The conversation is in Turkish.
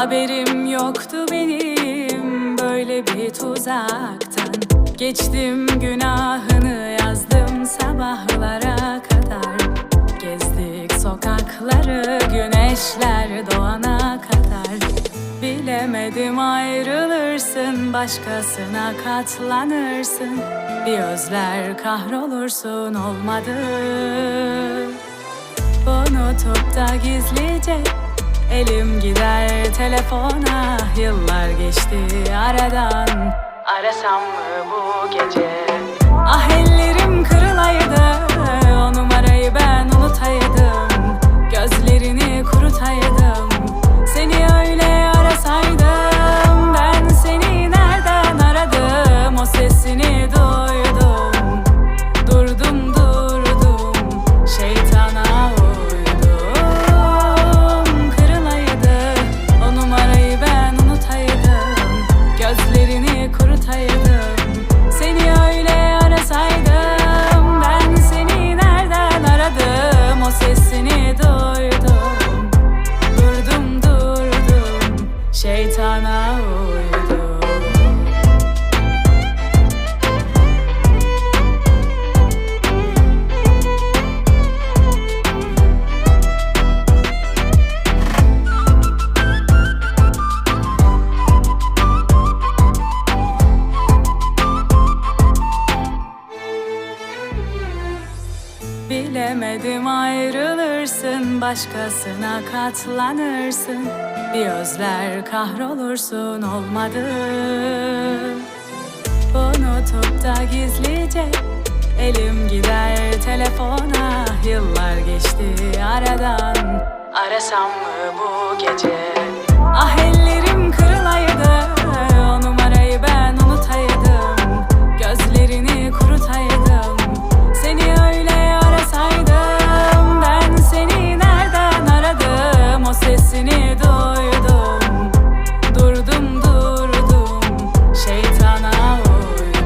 Haberim yoktu benim böyle bir tuzaktan. Geçtim günahını yazdım sabahlara kadar. Gezdik sokakları güneşler doğana kadar. Bilemedim ayrılırsın başkasına katlanırsın. Bir özler kahrolursun olmadı. Unutup da gizlice Elim gider telefona Yıllar geçti aradan. Arasam mı bu gece Kurutaydım Seni öyle arasaydım Ben seni nereden aradım? O sesini duydum Durdum durdum şeytana uydum Bilemedim ayrılırsın başkasına katlanırsın. Bir özler kahrolursun olmadı. Unutup da gizlice Elim gider telefona. Yıllar geçti aradan. Arasam mı bu gece? Ah ellerim